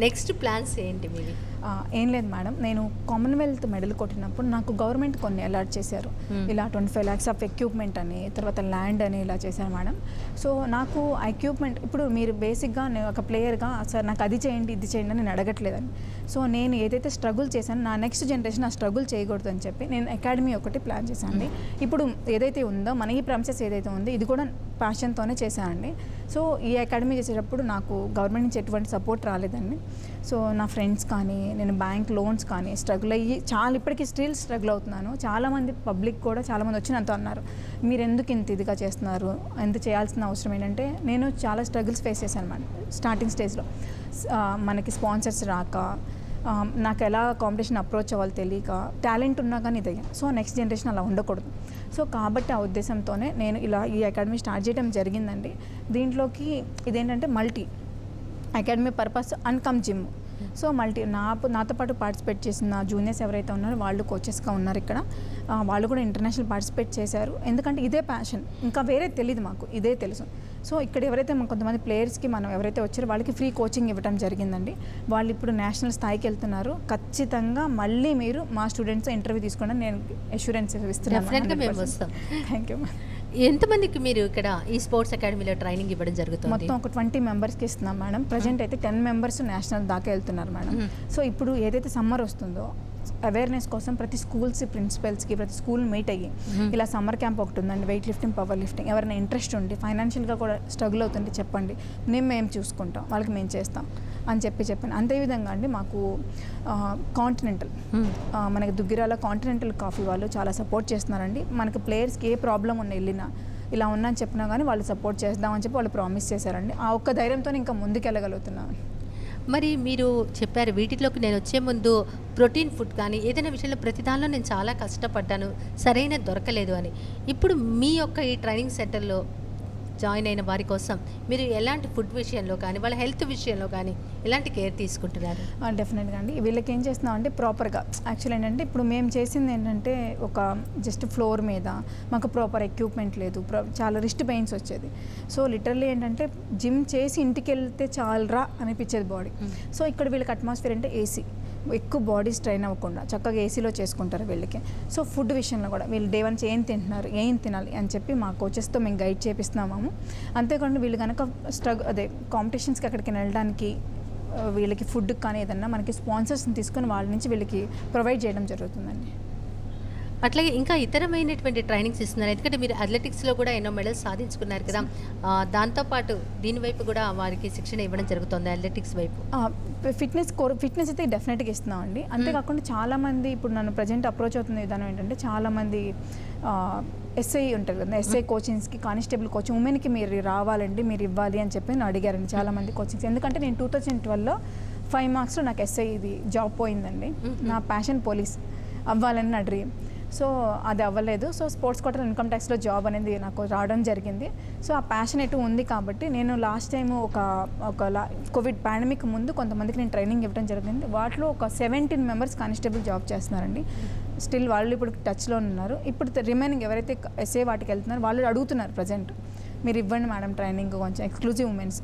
Speaker 1: నెక్స్ట్ ప్లాన్స్ ఏంటి మీవి?
Speaker 2: ఆ, ఏం లేదు మేడం. నేను కామన్వెల్త్ మెడల్ కొట్టినప్పుడు నాకు గవర్నమెంట్ కొన్ని అలాట్ చేశారు.
Speaker 1: Hmm.
Speaker 2: ఇలా twenty five lakhs of equipment అని తర్వాత ల్యాండ్ అని ఇలా చేశారు మేడం. సో నాకు ఆ ఎక్విప్మెంట్ ఇప్పుడు మీరు బేసిక్గా నేను ఒక ప్లేయర్గా సార్ నాకు అది చేయండి ఇది చేయండి అని నేను అడగట్లేదని. సో నేను ఏదైతే స్ట్రగుల్ చేశానో నా నెక్స్ట్ జనరేషన్ ఆ స్ట్రగుల్ చేయకూడదు అని చెప్పి నేను అకాడమీ ఒకటి ప్లాన్ చేశానండి. ఇప్పుడు ఏదైతే ఉందో మన ఈ ప్రామిసెస్ ఏదైతే ఉందో ఇది కూడా ప్యాషన్తోనే చేశానండి. సో ఈ అకాడమీ చేసేటప్పుడు నాకు గవర్నమెంట్ నుంచి ఎటువంటి సపోర్ట్ రాలేదండి. సో నా ఫ్రెండ్స్ కానీ నేను బ్యాంక్ లోన్స్ కానీ స్ట్రగుల్ అయ్యి చాలా ఇప్పటికీ స్టిల్ స్ట్రగుల్ అవుతున్నాను. చాలామంది పబ్లిక్ కూడా చాలామంది వచ్చి నాతో అన్నారు మీరు ఎందుకు ఇంత ఇదిగా చేస్తున్నారు? ఎంత చేయాల్సిన అవసరం ఏంటంటే నేను చాలా స్ట్రగుల్స్ ఫేస్ చేశాను అనమాట స్టార్టింగ్ స్టేజ్లో. మనకి స్పాన్సర్స్ రాక నాకు ఎలా కాంపిటీషన్ అప్రోచ్ అవ్వాలి తెలియక టాలెంట్ ఉన్నా కానీ ఇది. సో నెక్స్ట్ జనరేషన్ అలా ఉండకూడదు. సో కాబట్టి ఆ ఉద్దేశంతోనే నేను ఇలా ఈ అకాడమీ స్టార్ట్ చేయడం జరిగిందండి. దీంట్లోకి ఇదేంటంటే multi. Academy purpose and cum gym. So multi నా నాతో పాటు పార్టిసిపేట్ చేసిన జూనియర్స్ ఎవరైతే ఉన్నారో వాళ్ళు కోచెస్గా ఉన్నారు ఇక్కడ. వాళ్ళు కూడా ఇంటర్నేషనల్ పార్టిసిపేట్ చేశారు. ఎందుకంటే ఇదే ప్యాషన్ ఇంకా వేరే తెలియదు మాకు. ఇదే తెలుసు. సో ఇక్కడ ఎవరైతే మన కొంతమంది ప్లేయర్స్కి మనం ఎవరైతే వచ్చారో వాళ్ళకి ఫ్రీ కోచింగ్ ఇవ్వడం జరిగిందండి. వాళ్ళు ఇప్పుడు నేషనల్ స్థాయికి వెళ్తున్నారు. ఖచ్చితంగా మళ్ళీ మీరు మా స్టూడెంట్స్ ఇంటర్వ్యూ తీసుకోండి. నేను అష్యూరెన్స్
Speaker 1: వస్తాం.
Speaker 2: థ్యాంక్ యూ
Speaker 1: ఎంతమందికి మీరు ఇక్కడ ఈ స్పోర్ట్స్ అకాడమీలో ట్రైనింగ్ ఇవ్వడం జరుగుతుంది?
Speaker 2: మొత్తం ఒక ట్వంటీ మెంబర్స్కి ఇస్తున్నాం మేడం. ప్రజెంట్ అయితే టెన్ మెంబర్స్ నేషనల్ దాకా వెళ్తున్నారు మేడం. సో ఇప్పుడు ఏదైతే సమ్మర్ వస్తుందో అవేర్నెస్ కోసం ప్రతి స్కూల్స్ ప్రిన్సిపల్స్కి ప్రతి స్కూల్ మీట్ అయ్యి ఇలా సమ్మర్ క్యాంప్ ఒకటి ఉందండి వెయిట్ లిఫ్టింగ్ పవర్ లిఫ్టింగ్. ఎవరైనా ఇంట్రెస్ట్ ఉండి ఫైనాన్షియల్గా కూడా స్ట్రగుల్ అవుతుంటే చెప్పండి. మేము మేము చూసుకుంటాం. వాళ్ళకి మేము చేస్తాం. అని చెప్పి చెప్పాను. అంతేవిధంగా అండి మాకు కాంటినెంటల్ మనకి దుగ్గిరాల కాంటినెంటల్ కాఫీ వాళ్ళు చాలా సపోర్ట్ చేస్తున్నారండి. మనకి ప్లేయర్స్కి ఏ ప్రాబ్లం ఉన్న వెళ్ళినా ఇలా ఉన్నా అని చెప్పినా కానీ వాళ్ళు సపోర్ట్ చేద్దామని చెప్పి వాళ్ళు ప్రామిస్ చేశారండి. ఆ ఒక్క ధైర్యంతో ఇంకా ముందుకెళ్ళగలుగుతున్నాను
Speaker 1: మరి మీరు చెప్పారు వీటిలోకి నేను వచ్చే ముందు ప్రోటీన్ ఫుడ్ కానీ ఏదైనా విషయంలో ప్రతి దానిలో నేను చాలా కష్టపడ్డాను సరైన దొరకలేదు అని. ఇప్పుడు మీ యొక్క ఈ ట్రైనింగ్ సెంటర్లో జాయిన్ అయిన వారి కోసం మీరు ఎలాంటి ఫుడ్ విషయంలో కానీ వాళ్ళ హెల్త్ విషయంలో కానీ ఎలాంటి కేర్ తీసుకుంటున్నారు?
Speaker 2: డెఫినెట్గా అండి. వీళ్ళకి ఏం చేస్తున్నాం అంటే ప్రాపర్గా యాక్చువల్ ఏంటంటే ఇప్పుడు మేము చేసింది ఏంటంటే ఒక జస్ట్ ఫ్లోర్ మీద మాకు ప్రాపర్ ఎక్విప్మెంట్ లేదు చాలా రిస్ట్ పెయిన్స్ వచ్చేది. సో లిటరల్లీ ఏంటంటే జిమ్ చేసి ఇంటికి వెళ్తే చాలరా అనిపించేది బాడీ. సో ఇక్కడ వీళ్ళకి అట్మాస్ఫియర్ అంటే ఏసీ. ఎక్కువ బాడీ స్ట్రైన్ అవ్వకుండా చక్కగా ఏసీలో చేసుకుంటారు వీళ్ళకి. సో ఫుడ్ విషయంలో కూడా వీళ్ళు డే వన్స్ ఏం తింటున్నారు ఏం తినాలి అని చెప్పి మా కోచెస్తో మేము గైడ్ చేపిస్తున్నాము. అంతేకాకుండా వీళ్ళు కనుక స్ట్రగ్ అదే కాంపిటీషన్స్కి అక్కడికి వెళ్ళడానికి వీళ్ళకి ఫుడ్ కానీ ఏదన్నా మనకి స్పాన్సర్స్ని తీసుకొని వాళ్ళ నుంచి వీళ్ళకి ప్రొవైడ్ చేయడం జరుగుతుందండి.
Speaker 1: అట్లాగే ఇంకా ఇతరమైనటువంటి ట్రైనింగ్స్ ఇస్తున్నారు. ఎందుకంటే మీరు అథ్లెటిక్స్లో కూడా ఎన్నో మెడల్స్ సాధించుకున్నారు కదా. దాంతోపాటు దీని వైపు కూడా వారికి శిక్షణ ఇవ్వడం జరుగుతుంది అథ్లెటిక్స్ వైపు.
Speaker 2: ఫిట్నెస్ కోర్ ఫిట్నెస్ అయితే డెఫినెట్గా ఇస్తున్నామండి. అంతేకాకుండా చాలామంది ఇప్పుడు నన్ను ప్రజెంట్ అప్రోచ్ అవుతున్న విధానం ఏంటంటే చాలామంది ఎస్ఐ ఉంటారు కదా. ఎస్ఐ కోచింగ్స్కి కానిస్టేబుల్ కోచింగ్ ఉమెన్కి మీరు రావాలండి మీరు ఇవ్వాలి అని చెప్పి నన్ను అడిగారండి చాలామంది కోచింగ్స్ ఎందుకంటే నేను టూ థౌజండ్ ట్వెల్వ్లో ఫైవ్ మార్క్స్లో నాకు ఎస్ఐ ఇది జాబ్ పోయిందండి. నా ప్యాషన్ పోలీస్ అవ్వాలని నా డ్రీమ్ సో అది అవ్వలేదు. సో స్పోర్ట్స్ కోటర్ ఇన్కమ్ ట్యాక్స్లో జాబ్ అనేది నాకు రావడం జరిగింది. సో ఆ ప్యాషన్ ఎటు ఉంది కాబట్టి నేను లాస్ట్ టైం ఒక ఒక లా కోవిడ్ పాండమిక్ ముందు కొంతమందికి నేను ట్రైనింగ్ ఇవ్వడం జరిగింది. వాటిలో ఒక సెవెంటీన్ మెంబర్స్ కానిస్టేబుల్ జాబ్ చేస్తున్నారండి. స్టిల్ వాళ్ళు ఇప్పుడు టచ్లో ఉన్నారు. ఇప్పుడు రిమైనింగ్ ఎవరైతే ఎస్ఏ వాటికి వెళ్తున్నారో వాళ్ళు అడుగుతున్నారు ప్రజెంట్. మీరు ఇవ్వండి మేడం ట్రైనింగ్ కొంచెం ఎక్స్క్లూజివ్ ఉమెన్స్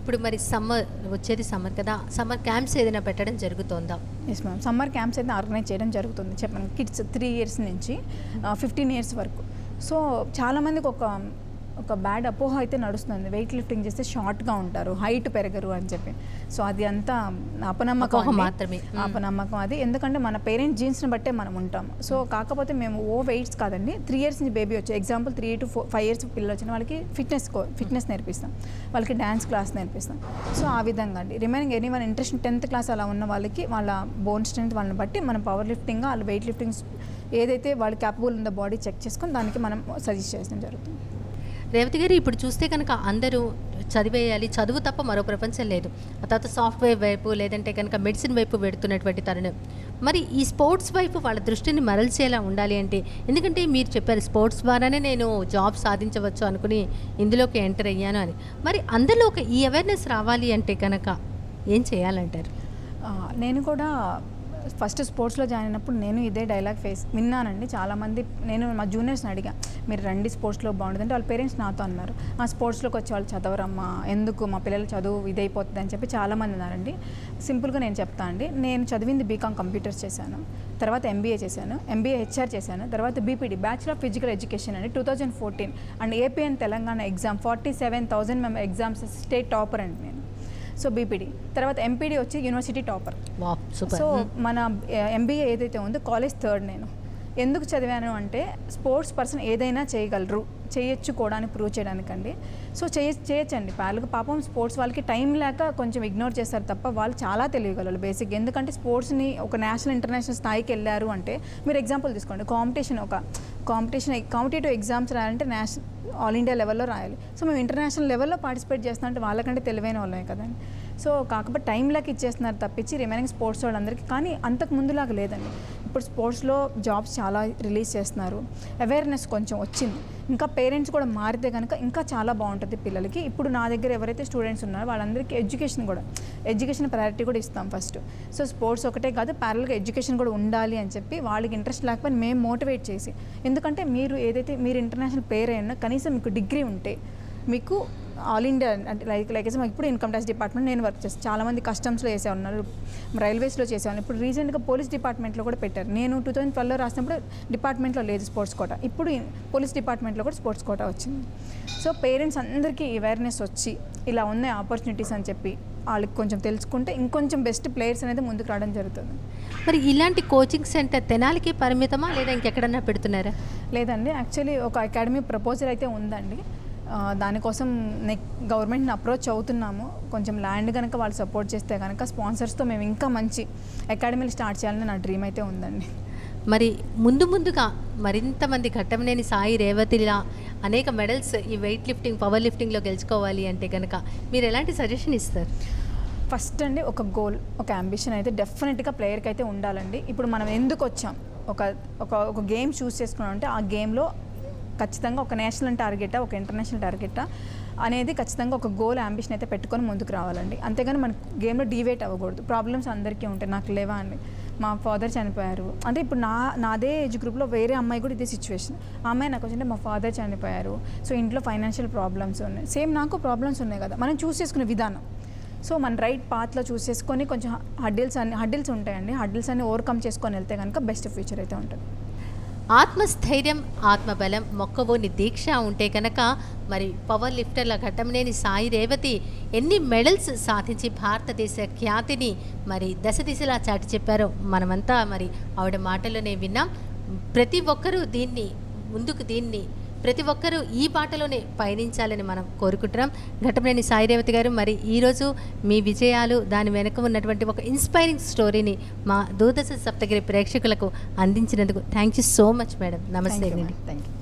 Speaker 1: ఇప్పుడు మరి సమ్మర్ వచ్చేది సమ్మర్ కదా సమ్మర్ క్యాంప్స్ ఏదైనా పెట్టడం జరుగుతుందా?
Speaker 2: ఎస్ మ్యామ్ సమ్మర్ క్యాంప్స్ అయితే ఆర్గనైజ్ చేయడం జరుగుతుంది. చెప్పండి కిడ్స్ త్రీ ఇయర్స్ నుంచి ఫిఫ్టీన్ ఇయర్స్ వరకు. సో చాలామందికి ఒక ఒక బ్యాడ్ అపోహ అయితే నడుస్తుంది. వెయిట్ లిఫ్టింగ్ చేస్తే షార్ట్గా ఉంటారు. హైట్ పెరగరు అని చెప్పి. సో అది అంతా అపనమ్మకం.
Speaker 1: మాత్రమే. మ్మ్.
Speaker 2: అపనమ్మకం అది. ఎందుకంటే మన పేరెంట్స్ జీన్స్ని బట్టే మనం ఉంటాం. సో కాకపోతే మేము ఓ వెయిట్స్ కాదండి. త్రీ ఇయర్స్ నుంచి బేబీ వచ్చి example three to four five years పిల్లలు వచ్చిన వాళ్ళకి ఫిట్నెస్ ఫిట్నెస్ నేర్పిస్తాం. వాళ్ళకి డ్యాన్స్ క్లాస్ నేర్పిస్తాం. సో ఆ విధంగా అండి. Remaining any one interest tenth class అలా ఉన్న వాళ్ళకి వాళ్ళ బోన్ స్ట్రెంత్ వాళ్ళని బట్టి మనం పవర్ లిఫ్టింగ్ వాళ్ళు వెయిట్ లిఫ్టింగ్ ఏదైతే వాళ్ళు క్యాపబుల్ ఉందో బాడీ చెక్ చేసుకొని దానికి మనం సజెస్ట్ చేయడం జరుగుతుంది.
Speaker 1: రేవతి గారు ఇప్పుడు చూస్తే కనుక అందరూ చదివేయాలి చదువు తప్ప మరో ప్రపంచం లేదు. ఆ తర్వాత సాఫ్ట్వేర్ వైపు లేదంటే కనుక మెడిసిన్ వైపు పెడుతున్నటువంటి తరుణం. మరి ఈ స్పోర్ట్స్ వైపు వాళ్ళ దృష్టిని మరల్చేలా ఉండాలి అంటే ఎందుకంటే మీరు చెప్పారు స్పోర్ట్స్ ద్వారానే నేను జాబ్ సాధించవచ్చు అనుకుని ఇందులోకి ఎంటర్ అయ్యాను అని. మరి అందులో ఒక ఈ అవేర్నెస్ రావాలి అంటే కనుక ఏం చేయాలంటారు?
Speaker 2: నేను కూడా ఫస్ట్ స్పోర్ట్స్లో జాయిన్ అయినప్పుడు నేను ఇదే డైలాగ్ ఫేస్ విన్నానండి. చాలామంది నేను మా జూనియర్స్ని అడిగా మీరు రండి స్పోర్ట్స్లో బాగుంటుంది అంటే వాళ్ళ పేరెంట్స్ నాతో అన్నారు. ఆ స్పోర్ట్స్లోకి వచ్చి వాళ్ళు చదవరమ్మా ఎందుకు మా పిల్లలు చదువు ఇదైపోతుంది అని చెప్పి చాలామంది ఉన్నారండి సింపుల్గా నేను చెప్తా అండి. నేను చదివింది బీకామ్ కంప్యూటర్స్ చేశాను తర్వాత ఎంబీఏ చేశాను ఎంబీఏ హెచ్ఆర్ చేశాను తర్వాత BPD bachelor of physical education అండి two thousand fourteen. And APN Telangana exam forty seven thousand member exams state topper అండి నేను. సో బీపీడీ తర్వాత ఎంపీడీ వచ్చి యూనివర్సిటీ టాపర్ సో మన ఎంబీఏ ఏదైతే ఉందో కాలేజ్ థర్డ్ నేను. ఎందుకు చదివాను అంటే స్పోర్ట్స్ పర్సన్ ఏదైనా చేయగలరు. చేయొచ్చు కూడా ప్రూవ్ చేయడానికండి. సో చేయ చేయొచ్చండి. వాళ్ళకి పాపం స్పోర్ట్స్ వాళ్ళకి టైం లేక కొంచెం ఇగ్నోర్ చేస్తారు తప్ప వాళ్ళు చాలా తెలియగలరు బేసిక్ ఎందుకంటే స్పోర్ట్స్ని ఒక నేషనల్ ఇంటర్నేషనల్ స్థాయికి వెళ్ళారు అంటే మీరు ఎగ్జాంపుల్ తీసుకోండి. కాంపిటీషన్ ఒక కాంపిటీషన్ కాంపిటేటివ్ ఎగ్జామ్స్ రాయాలంటే నేషనల్ ఆల్ ఇండియా లెవెల్లో రాయాలి. సో మేము ఇంటర్నేషనల్ లెవెల్లో పార్టిసిపేట్ చేస్తాం అంటే వాళ్ళకంటే తెలివైన వాళ్ళమే కదండి. సో కాకపోతే టైం లాగా ఇచ్చేస్తున్నారు తప్పించి రిమైనింగ్ స్పోర్ట్స్ వాళ్ళందరికీ కానీ అంతకు ముందులాగా లేదండి. ఇప్పుడు స్పోర్ట్స్లో జాబ్స్ చాలా రిలీజ్ చేస్తున్నారు. అవేర్నెస్ కొంచెం వచ్చింది. ఇంకా పేరెంట్స్ కూడా మారితే కనుక ఇంకా చాలా బాగుంటుంది పిల్లలకి. ఇప్పుడు నా దగ్గర ఎవరైతే స్టూడెంట్స్ ఉన్నారో వాళ్ళందరికీ ఎడ్యుకేషన్ కూడా ఎడ్యుకేషన్ ప్రయారిటీ కూడా ఇస్తాం ఫస్ట్. సో స్పోర్ట్స్ ఒకటే కాదు ప్యారల్గా ఎడ్యుకేషన్ కూడా ఉండాలి అని చెప్పి వాళ్ళకి ఇంట్రెస్ట్ లేకపోయినా మేము మోటివేట్ చేసి ఎందుకంటే మీరు ఏదైతే మీరు ఇంటర్నేషనల్ పేరు అయినా కనీసం మీకు డిగ్రీ ఉంటే మీకు ఆల్ ఇండియా అంటే లైక్ లైక్ మాకు ఇప్పుడు ఇన్కమ్ ట్యాక్స్ డిపార్ట్మెంట్ నేను వర్క్ చేస్తాను చాలామంది కస్టమ్స్లో చేసే ఉన్నారు రైల్వేస్లో చేసేవాళ్ళు ఇప్పుడు రీసెంట్గా పోలీస్ డిపార్ట్మెంట్లో కూడా పెట్టారు. నేను టూ థౌజండ్ ట్వెల్వ్లో రాసినప్పుడు డిపార్ట్మెంట్లో లేదు స్పోర్ట్స్ కోట. ఇప్పుడు పోలీస్ డిపార్ట్మెంట్లో కూడా స్పోర్ట్స్ కోట వచ్చింది. సో పేరెంట్స్ అందరికీ అవేర్నెస్ వచ్చి ఇలా ఉన్నాయి ఆపర్చునిటీస్ అని చెప్పి వాళ్ళకి కొంచెం తెలుసుకుంటే ఇంకొంచెం బెస్ట్ ప్లేయర్స్ అనేది ముందుకు రావడం జరుగుతుంది.
Speaker 1: మరి ఇలాంటి కోచింగ్ సెంటర్ తెనాలికి పరిమితమా లేదా ఇంకెక్కడన్నా పెడుతున్నారా?
Speaker 2: లేదండి యాక్చువల్లీ ఒక అకాడమీ ప్రపోజల్ అయితే ఉందండి. దానికోసం నెక్ గవర్నమెంట్ని అప్రోచ్ అవుతున్నాము. కొంచెం ల్యాండ్ కనుక వాళ్ళు సపోర్ట్ చేస్తే కనుక స్పాన్సర్స్తో మేము ఇంకా మంచి అకాడమీలు స్టార్ట్ చేయాలని నా డ్రీమ్ అయితే ఉందండి.
Speaker 1: మరి ముందు ముందుగా మరింత మంది ఘట్టమనేని సాయి రేవతిలా అనేక మెడల్స్ ఈ వెయిట్ లిఫ్టింగ్ పవర్ లిఫ్టింగ్లో గెలుచుకోవాలి అంటే కనుక మీరు ఎలాంటి సజెషన్ ఇస్తారు?
Speaker 2: ఫస్ట్ అండి ఒక గోల్ ఒక అంబిషన్ అయితే డెఫినెట్గా ప్లేయర్కి అయితే ఉండాలండి. ఇప్పుడు మనం ఎందుకు వచ్చాం? ఒక ఒక ఒక గేమ్ చూస్ చేసుకున్నాం అంటే ఆ గేమ్లో ఖచ్చితంగా ఒక నేషనల్ టార్గెటా ఒక ఇంటర్నేషనల్ టార్గెటా అనేది ఖచ్చితంగా ఒక గోల్ అంబిషన్ అయితే పెట్టుకొని ముందుకు రావాలండి. అంతేగాని మన గేమ్లో డివేట్ అవ్వకూడదు. ప్రాబ్లమ్స్ అందరికీ ఉంటాయి. నాకు లేవా అని. మా ఫాదర్ చనిపోయారు. అంటే ఇప్పుడు నా నాదే ఏజ్ గ్రూప్లో వేరే అమ్మాయి కూడా ఇదే సిచ్యువేషన్. ఆ అమ్మాయి నాకు వచ్చింటే మా ఫాదర్ చనిపోయారు. సో ఇంట్లో ఫైనాన్షియల్ ప్రాబ్లమ్స్ ఉన్నాయి. సేమ్ నాకు ప్రాబ్లమ్స్ ఉన్నాయి కదా. మనం చూస్ చేసుకునే విధానం. సో మన రైట్ పాత్లో చూస్ చేసుకొని కొంచెం హడ్డిల్స్ అన్ని హడ్డిల్స్ ఉంటాయండి. హడ్డిల్స్ అన్ని ఓవర్కమ్ చేసుకొని వెళ్తే కనుక బెస్ట్ ఫ్యూచర్ అయితే ఉంటుంది.
Speaker 1: ఆత్మస్థైర్యం ఆత్మబలం మొక్కవోని దీక్ష ఉంటే కనుక మరి పవర్ లిఫ్టర్ల ఘట్టంనేని సాయి రేవతి ఎన్ని మెడల్స్ సాధించి భారతదేశ ఖ్యాతిని మరి దశ దిశలా చాటి చెప్పారో మనమంతా మరి ఆవిడ మాటలోనే విన్నాం. ప్రతి ఒక్కరూ దీన్ని ముందుకు దీన్ని ప్రతి ఒక్కరూ ఈ బాటలోనే పయనించాలని మనం కోరుకుంటున్నాం. ఘట్టంనేని సాయి రేవతి గారు మరి ఈరోజు మీ విజయాలు దాని వెనుక ఉన్నటువంటి ఒక ఇన్స్పైరింగ్ స్టోరీని మా దూరదర్శన్ సప్తగిరి ప్రేక్షకులకు అందించినందుకు thank you so much madam. నమస్తే అండి
Speaker 2: థ్యాంక్ యూ